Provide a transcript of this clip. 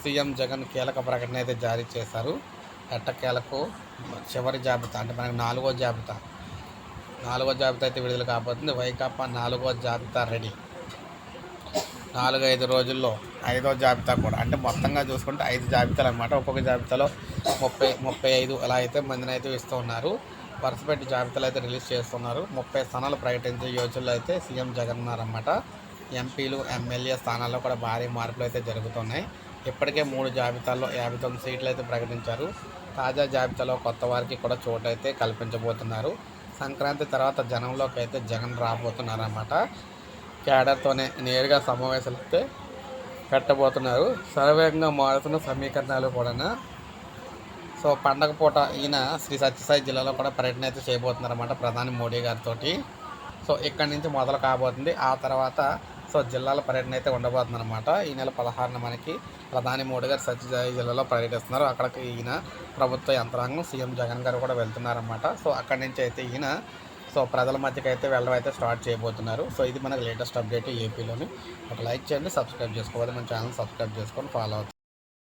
CM Jagan కీలక ప్రకటన అయితే జారీ చేశారు. ఎట్టకేలకు చివరి జాబితా అంటే మనకి నాలుగో జాబితా. నాలుగో జాబితా అయితే విడుదల కాబోతుంది. వైకాపా నాలుగో జాబితా రెడీ. నాలుగు ఐదు రోజుల్లో ఐదో జాబితా కూడా. అంటే మొత్తంగా చూసుకుంటే ఐదు జాబితాలు అనమాట ఒక్కొక్క జాబితాలో ముప్పై ముప్పై ఐదు అలా అయితే మందిని అయితే ఇస్తూ ఉన్నారు. వరుసపెట్టి జాబితాలు అయితే రిలీజ్ చేస్తున్నారు. ముప్పై స్థానాలు ప్రకటించే యోచనలో అయితే సీఎం జగన్ ఉన్నారన్నమాట. ఎంపీలు ఎమ్మెల్యే స్థానాల్లో కూడా భారీ మార్పులు అయితే జరుగుతున్నాయి. ఇప్పటికే మూడు జాబితాల్లో యాభై తొమ్మిది సీట్లు అయితే ప్రకటించారు. తాజా జాబితాలో కొత్త వారికి కూడా చోటు అయితే కల్పించబోతున్నారు. సంక్రాంతి తర్వాత జనంలోకి అయితే జగన్ రాబోతున్నారన్నమాట. క్యాడర్తోనే నేరుగా సమావేశాలు అయితే పెట్టబోతున్నారు. సర్వేగంగా మారుతున్న సమీకరణాలు కూడా సో పండగ పూట ఈయన శ్రీ సత్యసాయి జిల్లాలో కూడా పర్యటన అయితే చేయబోతున్నారన్నమాట ప్రధాని మోడీ గారితో సో ఇక్కడి నుంచి మొదలు కాబోతుంది. ఆ తర్వాత సో జిల్లాల పర్యటన అయితే ఉండబోతుందన్నమాట. ఈ నెల పదహారున మనకి ప్రధాని మోడీ గారు సత్యసాయి జిల్లాలో పర్యటిస్తున్నారు. అక్కడికి ఈయన ప్రభుత్వ యంత్రాంగం సీఎం జగన్ గారు కూడా వెళ్తున్నారన్నమాట. సో అక్కడి నుంచి అయితే ఈయన సో ప్రజల మధ్యకి అయితే వెళ్ళడం అయితే స్టార్ట్ చేయబోతున్నారు. సో ఇది మనకు లేటెస్ట్ అప్డేట్ ఏపీలోని ఒక లైక్ చేయండి సబ్స్క్రైబ్ చేసుకోవాలి. మన ఛానల్ సబ్స్క్రైబ్ చేసుకొని ఫాలో అవుతుంది